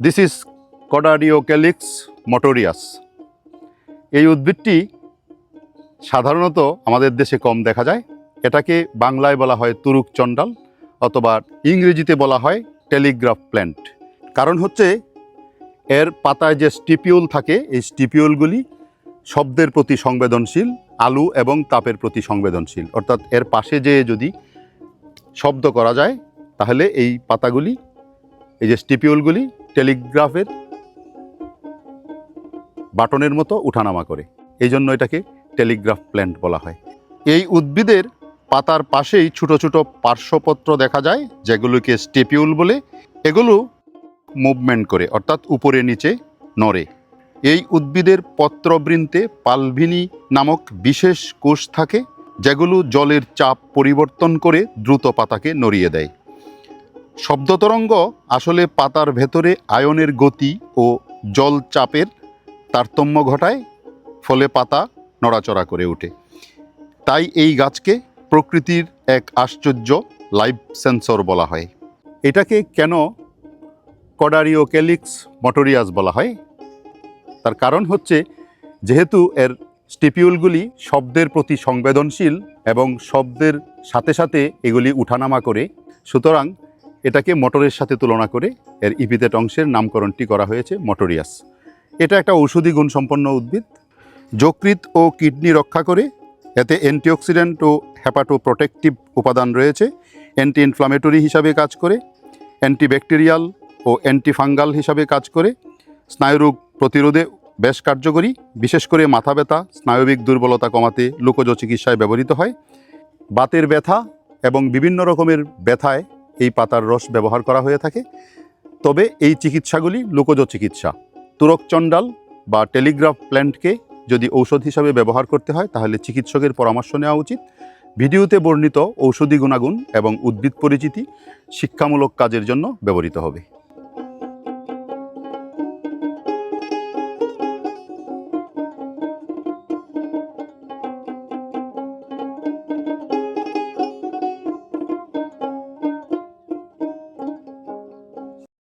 This is কডারিওক্যালিক্স মটোরিয়াস এই উদ্ভিদটি সাধারণত আমাদের দেশে কম দেখা যায়। এটাকে বাংলায় বলা হয় তুরুক চণ্ডাল অথবা ইংরেজিতে বলা হয় টেলিগ্রাফ প্ল্যান্ট। কারণ হচ্ছে এর পাতায় যে স্টিপিউল থাকে, এই স্টিপিউলগুলি শব্দের প্রতি সংবেদনশীল, আলু এবং তাপের প্রতি সংবেদনশীল। অর্থাৎ এর পাশে যে যদি শব্দ করা যায়, তাহলে এই পাতাগুলি, এই যে স্টিপিউলগুলি টেলিগ্রাফের বাটনের মতো উঠানামা করে। এই জন্য এটাকে টেলিগ্রাফ প্ল্যান্ট বলা হয়। এই উদ্ভিদের পাতার পাশেই ছোট ছোট পার্শ্বপত্র দেখা যায়, যেগুলোকে স্টেপিউল বলে। এগুলো মুভমেন্ট করে, অর্থাৎ উপরে নিচে নড়ে। এই উদ্ভিদের পত্রবৃন্তে পালভিনি নামক বিশেষ কোষ থাকে, যেগুলো জলের চাপ পরিবর্তন করে দ্রুত পাতাকে নড়িয়ে দেয়। শব্দতরঙ্গ আসলে পাতার ভেতরে আয়নের গতি ও জল চাপের তারতম্য ঘটায়, ফলে পাতা নড়াচড়া করে ওঠে। তাই এই গাছকে প্রকৃতির এক আশ্চর্য লাইভ সেন্সর বলা হয়। এটাকে কেন কডারিওক্যালিক্স মটোরিয়াস বলা হয়? তার কারণ হচ্ছে, যেহেতু এর স্টিপিউলগুলি শব্দের প্রতি সংবেদনশীল এবং শব্দের সাথে সাথে এগুলি উঠানামা করে, সুতরাং এটাকে মোটরের সাথে তুলনা করে এর ইপিতেট অংশের নামকরণটি করা হয়েছে মটোরিয়াস। এটা একটা ঔষধি গুণসম্পন্ন উদ্ভিদ। যকৃৎ ও কিডনি রক্ষা করে এতে অ্যান্টিঅক্সিডেন্ট ও হ্যাপাটো প্রোটেকটিভ উপাদান রয়েছে। অ্যান্টি ইনফ্লামেটরি হিসাবে কাজ করে, অ্যান্টিব্যাকটেরিয়াল ও অ্যান্টিফাঙ্গাল হিসাবে কাজ করে স্নায়ুরোগ প্রতিরোধে বেশ কার্যকরী। বিশেষ করে মাথা ব্যথা, স্নায়বিক দুর্বলতা কমাতে লোকজ চিকিৎসায় ব্যবহৃত হয়। বাতের ব্যথা এবং বিভিন্ন রকমের ব্যথায় এই পাতার রস ব্যবহার করা হয়ে থাকে। তবে এই চিকিৎসাগুলি লোকজ চিকিৎসা। তুরক চণ্ডাল বা টেলিগ্রাফ প্ল্যান্টকে যদি ঔষধ হিসাবে ব্যবহার করতে হয়, তাহলে চিকিৎসকের পরামর্শ নেওয়া উচিত। ভিডিওতে বর্ণিত ঔষধি গুণাগুণ এবং উদ্ভিদ পরিচিতি শিক্ষামূলক কাজের জন্য ব্যবহৃত হবে।